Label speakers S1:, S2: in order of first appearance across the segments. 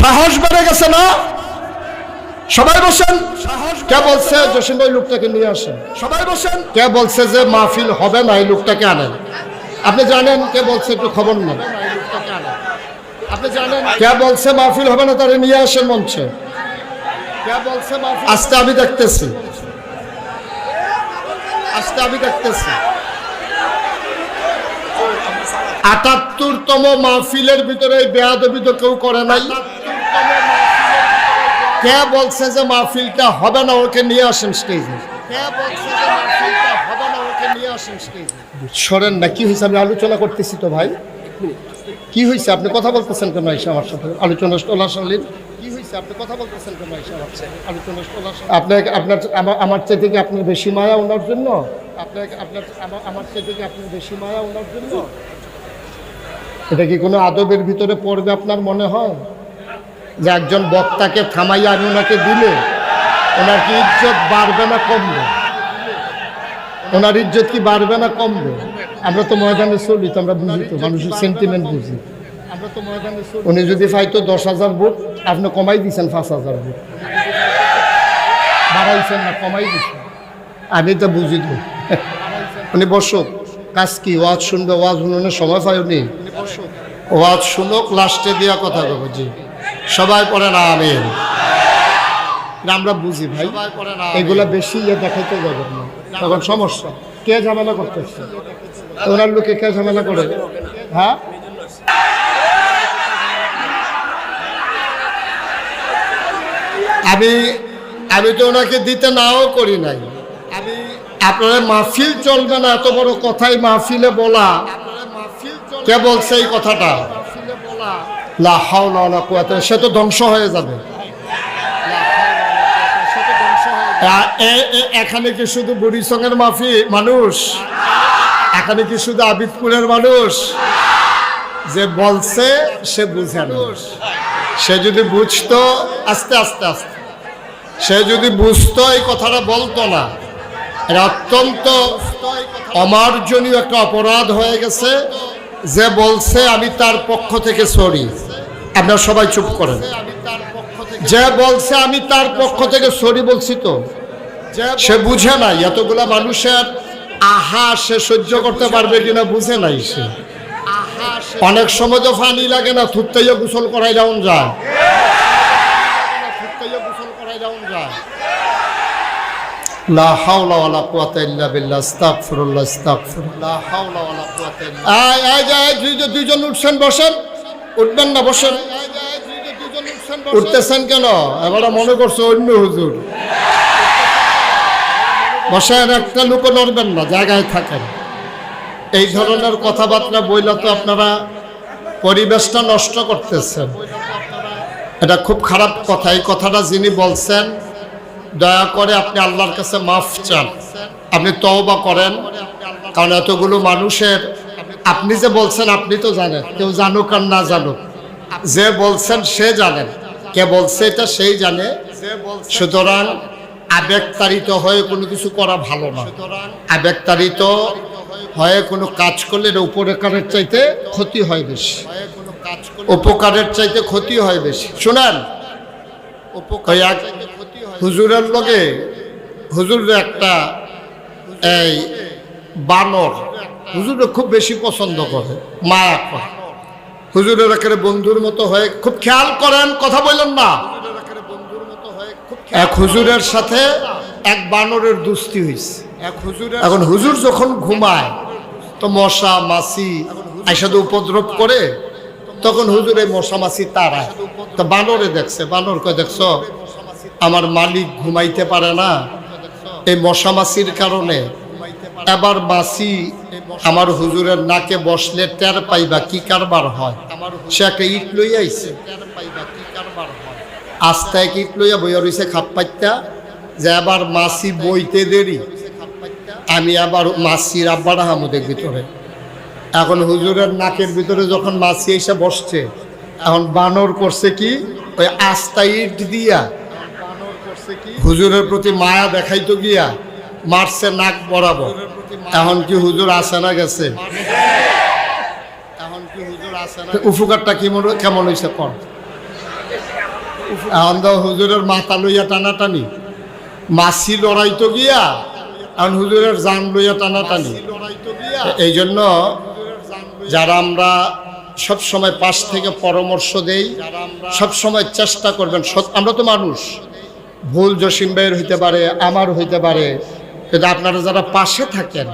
S1: সাহস বেড়ে গেছে না? সবাই বসেন। কে বলছে জসিম ভাই লোকটাকে নিয়ে আসেন? সবাই বসেন। কে বলছে যে মাহফিল হবে না এই লোকটাকে আনেন? আপনি জানেন কে বলছে একটু খবর নেন। আপনি জানেন কে বলছে মাহফিল হবে না তারা নিয়ে আসেন মঞ্চে। কে বলছে আজকে আমি দেখতেছি। আজকে আমি দেখতেছি। আটাত্তরতম মাহফিলের ভিতরে এই বেয়াদবি তো কেউ করে নাই। কে বলছে যে মাহফিলটা হবে না, ওকে নিয়ে আসেন স্টেজে কে বলছে যে মাহফিলটা সরেন না, কি হয়েছে? আমি আলোচনা করতেছি তো ভাই। কি হয়েছে? আপনি কথা বলতেছেন কেন এসে আমার সাথে? আলোচনা চলাচলিন কি হয়েছে? আপনি কথা বলতেছেন কেন এসে আমার সাথে? আলোচনা আপনার আপনার, আমার চেয়ে থেকে আপনি বেশি মায়া ওনার জন্য? আপনার আপনার, আমার চেয়ে থেকে আপনি বেশি মায়া ওনার জন্য? এটা কি কোনো আদবের ভিতরে পড়বে আপনার মনে হয়? যে একজন বক্তাকে থামাইয়া আমি ওনাকে দিলে, ওনার কি ইজ্জত বাড়বে না কমবে? ওনার ইজ্জত কি বাড়বে না কমবে? আমরা তো ময়দানে চলি, তো আমরা বুঝি তো, মানুষের সেন্টিমেন্ট বুঝি। উনি যদি পাইতো দশ হাজার ভোট, আপনি কমাই দিয়েছেন পাঁচ হাজার ভোট। বাড়াইছেন না, কমাই দিচ্ছেন আমি তো বুঝি তো। উনি বসুক, কাজ কি, ওয়াজ শুনবে, ওয়াজ শুনানোর সময় পাই উনি? ওয়াজ শুনুক, লাস্টে দিয়া কথা বলব জি। সবাই পড়ে না আমিন। আমরা বুঝি ভাই। এগুলা বেশি ইয়ে দেখাইতে যাবেন না। তখন সমস্যা। কে ঝামেলা করতেছে? ওনার লোকে কে ঝামেলা করে? হ্যাঁ? আমি আমি তো ওনাকে দিতে নাও করি নাই। আমি আপনারা মাহফিল চলবে না এত বড় কথাই মাহফিলে বলা। কে বলছে এই কথাটা লা হাওলা ওয়ালা কুওয়াতা সে তো ধ্বংস হয়ে যাবে। এখানে কি শুধু বুড়িসঙ্গের মাফি মানুষ? এখানে কি শুধু আবিদপুরের মানুষ? যে বলছে, সে বুঝে সে যদি বুঝতো, আস্তে আস্তে আস্তে। সে যদি বুঝতো, এই কথাটা বলতো না। অত্যন্ত অমার্জনীয় একটা অপরাধ হয়ে গেছে। যে বলছে আমি তার পক্ষ থেকে সরি। আপনারা সবাই চুপ করেন। যে বলছে আমি তার পক্ষ থেকে সরি বলছি তো। সে বুঝে নাই এতগুলা মানুষের আহা সে সহ্য করতে পারবে কিনা বুঝে নাই সে। অনেক সময় তো ফানি লাগে না থুতাইয়া গোসল করাই যাওন যায় থুত্তাইয়া গোসল করাই যাওন যায় লা ইল্লা বিল্লাহ আয় আয় দুইজন উঠছেন, বসেন। উঠবেন না, বসেন। উঠতেছেন কেন? এবারে মনে করছ অন্য হুজুর। বসেন, একটা লোকও নড়বেন না, জায়গায় থাকেন। এই ধরনের কথাবার্তা বইলে তো আপনারা পরিবেশটা নষ্ট করতেছেন। এটা খুব খারাপ কথা, এই কথাটা যিনি বলছেন দয়া করে আপনি আল্লাহর কাছে মাফ চান। আপনি তওবা করেন। কারণ এতগুলো মানুষের, আপনি যে বলছেন, আপনি তো জানেন। কেউ জানুক আর না জানুক। যে বলছেন, সে জানেন। কে বলছে এটা, সেই জানে। সুতরাং আবেগতাড়িত হয়ে কোনো কিছু করা ভালো না। আবেগতাড়িত হয়ে কোনো কাজ করলে উপকারের চাইতে ক্ষতি হয় বেশি। উপকারের চাইতে ক্ষতি হয় বেশি। শুনেন এক হুজুরের লগে হুজুর একটা এই বানর হুজুরে খুব বেশি পছন্দ করে মায়া করে। হুজুরের একেবারে বন্ধুর মতো হয়ে খুব খেয়াল করেন কথা বললেন না। এক হুজুরের সাথে এক বানরের দুস্তি হয়েছে এক হুজুর এখন হুজুর যখন ঘুমায় তো মশা মাছি একসাথে উপদ্রব করে তখন হুজুর এই মশা মাছি তারায় তো বানরে দেখছে, বানর কয়, দেখছ, আমার মালিক ঘুমাইতে পারে না। এই মশা মাছির কারণে এবার মাছি আমার হুজুরের নাকে বসলে টের পাইবা কি কারবার হয়। সে একটা ইট লইয়া আইছে। আস্তে এক ইট লইয়া বইয়া রইছে খাপ পাইতা যে আবার মাসি বইতে দেরি। আমি আবার মাছির আব্বার আহমদের ভিতরে। এখন হুজুরের নাকের ভিতরে যখন মাসি এসে বসছে এখন বানর করছে কি? ওই আস্তা ইট দিয়া। হুজুরের প্রতি মায়া দেখাইতো গিয়া মারছে নাক বরাবর। এখন কি হুজুর আসে না গেছে? এখন কি হুজুর আসে না কেমন কেমন হয়েছে কর এখন তো হুজুরের মাথা লইয়া টানাটানি। মাসি লড়াই তো গিয়া এখন হুজুরের জান লইয়া টানাটানি। এই জন্য যারা আমরা সব সময় পাশ থেকে পরামর্শ দেই সব সময় চেষ্টা করবেন। আমরা তো মানুষ। ভুল জসিম ভাইয়ের হইতে পারে, আমার হইতে পারে। কিন্তু আপনারা যারা পাশে থাকেন,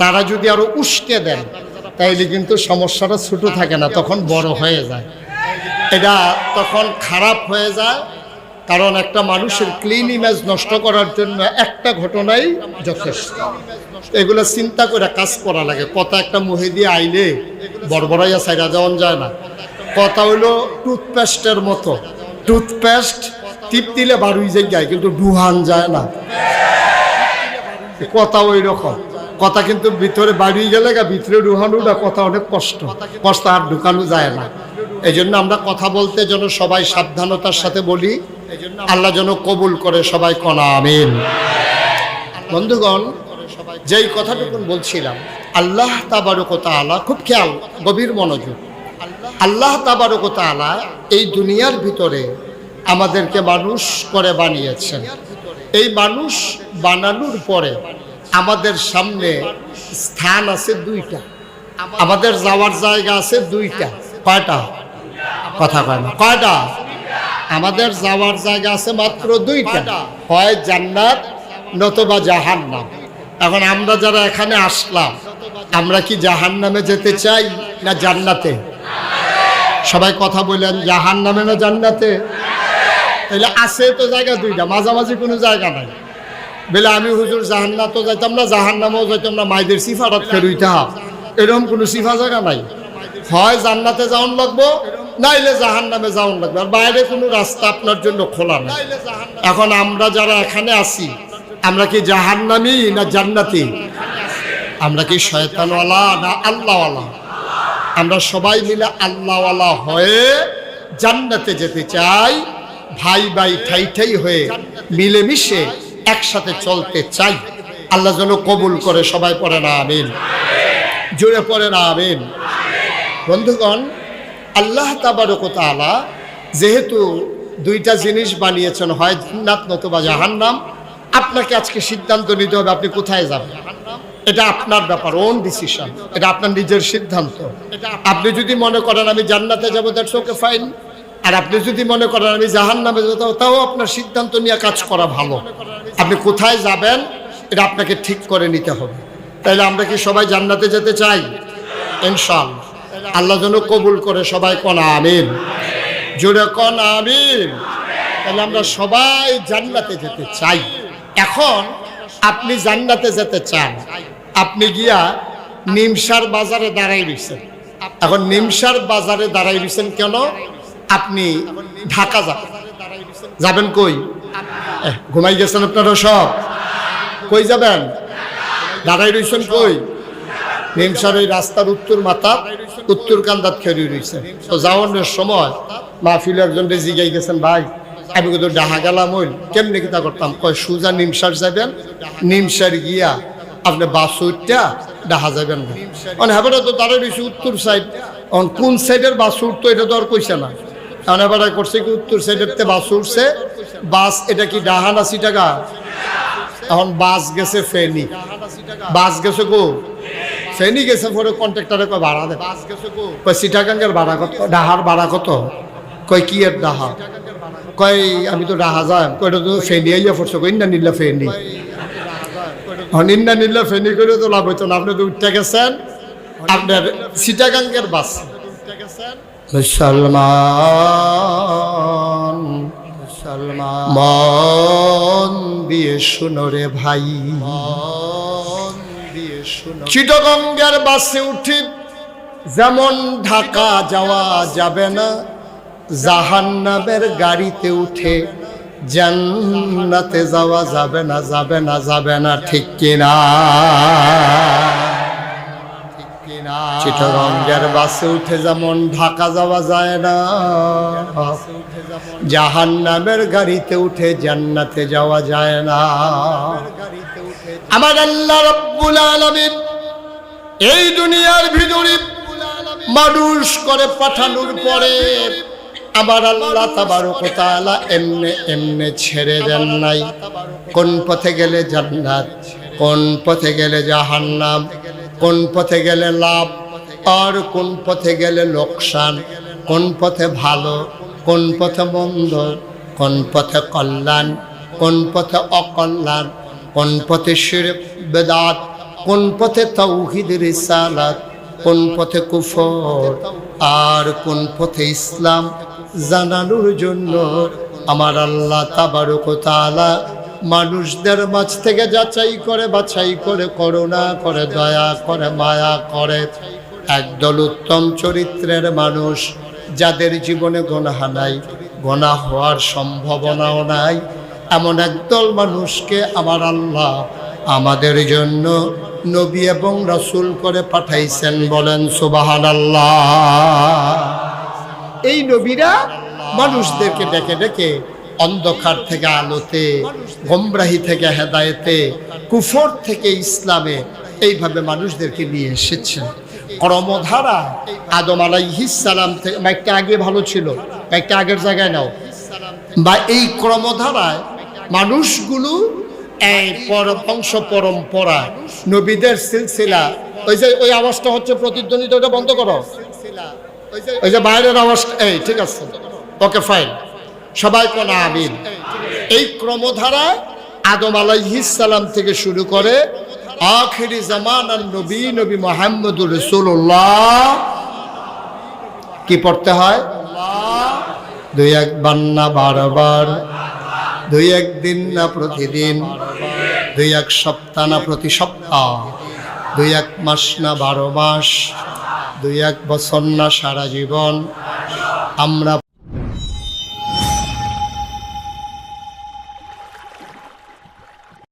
S1: তারা যদি আরও উস্কে দেন, তাইলে কিন্তু সমস্যাটা ছোট থাকে না, তখন বড় হয়ে যায়। এটা তখন খারাপ হয়ে যায়, কারণ একটা মানুষের ক্লিন ইমেজ নষ্ট করার জন্য একটা ঘটনাই যথেষ্ট। এগুলো চিন্তা করে কাজ করা লাগে। কথা একটা মুহে দিয়ে আইলে বড়বড়াইয়া সাইরা যাওয়ান যায় না। কথা হইল টুথপেস্টের মতো। টুথপেস্ট টিপ দিলে বাড়ুই যায় কিন্তু ডুহান যায় না। কথা ওই রকম। কথা কিন্তু ভিতরে বাড়িয়ে গেলে গা, ভিতরে ঢুকানোটা কথা অনেক কষ্ট। কষ্ট আর ঢুকানো যায় না। এই জন্য আমরা কথা বলতে যেন সবাই সাবধানতার সাথে বলি। আল্লাহ যেন কবুল করে সবাই কনা, আমিন। বন্ধুগণ যেই কথাটুকুন বলছিলাম, আল্লাহ তাবারকতা আলা খুব খেয়াল, গভীর মনোযোগ। আল্লাহ তাবারকতা আলা এই দুনিয়ার ভিতরে আমাদেরকে মানুষ করে বানিয়েছেন। এই মানুষ বানানোর পরে আমাদের সামনে স্থান আছে দুইটা। আমাদের যাওয়ার জায়গা আছে দুইটা। কয়টা? কথা কয় না। কয়টা? আমাদের যাওয়ার জায়গা আছে মাত্র দুইটা। হয় জান্নাত, নতবা জাহান্নাম। এখন আমরা যারা এখানে আসলাম, আমরা কি জাহান্নামে যেতে চাই না জান্নাতে? সবাই কথা বললেন জাহান্নামে না জান্নাতে? তাহলে আছে তো জায়গা দুইটা, মাঝামাঝি কোনো জায়গা নাই। বলে আমি হুজুর জাহান্নাতও যাইতাম না, জাহান্নামেও যাইতাম না মাইদের সিফারাত ফেরুইতে হাব এরকম কোনো সিফা জায়গা নাই। হয় জান্নাতে যাওন লাগবো, নাইলে জাহান নামে যাওন লাগবে। আর বাইরে কোনো রাস্তা আপনার জন্য খোলা নেই। এখন আমরা যারা এখানে আছি আমরা কি জাহান্নামি না জান্নাতি? আমরা কি শয়তানওয়ালা না আল্লাহওয়ালা? আমরা সবাই মিলে আল্লাহওয়ালা হয়ে জান্নাতে যেতে চাই, ভাই ভাই ঠাই ঠাই হয়ে মিলেমিশে একসাথে চলতে চাই। আল্লাহ যেন কবুল করে সবাই পড়ে না, আমিন। জুড়ে পড়ে না, আমিন। বন্ধুগণ, আল্লাহ তাবারকতালা যেহেতু দুইটা জিনিস বানিয়েছেন, হয় জান্নাত নতুবা জাহান্নাম আপনাকে আজকে সিদ্ধান্ত নিতে হবে, আপনি কোথায় যাবেন? এটা আপনার ব্যাপার ওন ডিসিশন এটা আপনার নিজের সিদ্ধান্ত। আপনি যদি মনে করেন আমি জান্নাতে যাব দ্যাটস ওকে ফাইন আর আপনি যদি মনে করেন আমি জাহান নামে যাব, তাও আপনার সিদ্ধান্ত নিয়ে কাজ করা ভালো। আপনি কোথায় যাবেন, এটা আপনাকে ঠিক করে নিতে হবে। তাইলে আমরা কি সবাই জান্নাতে যেতে চাই? ইনশাল। আল্লাহ যেন কবুল করে সবাই কন, আমিন। জোরে কন, আমিন। তাহলে আমরা সবাই জান্নাতে যেতে চাই। এখন আপনি জান্নাতে যেতে চান, আপনি গিয়া নিমসার বাজারে দাঁড়াই রয়েছেন এখন নিমসার বাজারে দাঁড়াই রয়েছেন কেন? আপনি ঢাকা যাবেন যাবেন কই? ঘুমাই গেছেন আপনারা সব? কই যাবেন? দাঁড়াই রয়েছেন কই? নিমসার ওই রাস্তার উত্তর মাথা, উত্তর কান্দাত খেয়ে রয়েছে তো যাওয়ানোর সময় মাহফিল একজন জিগাই গেছেন, ভাই। আমি কিন্তু ডাহা গেলাম ওই কেমনি কিতা করতাম? কয় সুজা নিমসার যাবেন নিমসার গিয়া আপনি বাস বাসুরটা ডাহা যাবেন না। মানে হ্যাঁ তো দাঁড়াই রয়েছে উত্তর সাইড এখন কোন সাইডের বাস উঠতো এটা তো আর কইছে না। এখন এবার করছে কি উত্তর সাইডের তে বাস উঠছে বাস এটা কি ডাহা না টাকা এখন বাস গেছে ফেনি। বাস গেছে গো ফেনি গেছে পরে কন্ট্রাক্টরে কয় ভাড়া দে। কয় সিটাগাঙ্গের ভাড়া কত? ডাহার ভাড়া কত? কয় কি এর ডাহা? কয়, আমি তো ডাহা যাই কয়, এটা তো ফেনি আইয়া পড়ছো কই না নিলা ফেনি। নিন্দা নিল্লা ফেনি করে তো লাভ হইতো না, আপনি তো উঠতে গেছেন, আপনার সিটাগাঙ্গের বাস। মুসলমান মন দিয়ে শুনো রে ভাই। চিটগঙ্গের বাসে উঠি, যেমন ঢাকা যাওয়া যাবে না জাহান্নামের গাড়িতে উঠে জান্নাতে যাওয়া যাবে না যাবে না যাবে না, ঠিক কিনা? চিটগঙ্গের বাসে উঠে যেমন ঢাকা যাওয়া যায় না, জাহান্নামের গাড়িতে উঠে জান্নাতে যাওয়া যায় না। আমার আল্লাহ রব্বুল আলামিন এই দুনিয়ার ভিতরে মানুষ করে পাঠানোর পরে আমার আল্লাহ তাবারকতালা এমনে এমনে ছেড়ে দেন নাই কোন পথে গেলে জান্নাত কোন পথে গেলে জাহান্নাম কোন পথে গেলে লাভ আর কোন পথে গেলে লোকসান কোন পথে ভালো কোন পথে মন্দ কোন পথে কল্যাণ কোন পথে অকল্যাণ কোন পথে শির বেদাত কোন পথে তৌহিদ রিসালাত কোন পথে কুফর আর কোন পথে ইসলাম জানানোর জন্য আমার আল্লাহ তাবারক তাআলা মানুষদের মাঝ থেকে যাচাই করে, বাছাই করে, করুণা করে, দয়া করে, মায়া করে একদল উত্তম চরিত্রের মানুষ যাদের জীবনে গোনাহ নাই গোনা হওয়ার সম্ভাবনাও নাই। এমন একদল মানুষকে আমার আল্লাহ আমাদের জন্য নবী এবং রসুল করে পাঠাইছেন বলেন সুবাহান এই নবীরা মানুষদেরকে ডেকে ডেকে অন্ধকার থেকে আলোতে, গমরাহি থেকে হেদায়েতে, কুফর থেকে ইসলামে এইভাবে মানুষদেরকে নিয়ে এসেছেন কর্মধারা আদম আলাইহিসালাম থেকে একটা আগে ভালো ছিল একটা আগের জায়গায় নাও। বা এই ক্রমধারায় মানুষগুলো এই বংশ পরম্পরা, নবীদের সিলসিলা, ওই যে ওই আওয়াজটা হচ্ছে প্রতিধ্বনিত, ওটা বন্ধ করো। ওই যে বাইরের আওয়াজ এই ঠিক আছে। ওকে ফাইন সবাই কোন আমিন। এই ক্রমধারা আদম আলাইহিসালাম থেকে শুরু করে আখেরি জামান আর নবী নবী মোহাম্মদুর রসুল্লাহ কি পড়তে হয়? দুই একবার না বারবার দুই একদিন না, প্রতিদিন। দুই এক সপ্তাহ না, প্রতি সপ্তাহ। দুই এক মাস না, বারো মাস। দুই এক বছর না সারা জীবন। আমরা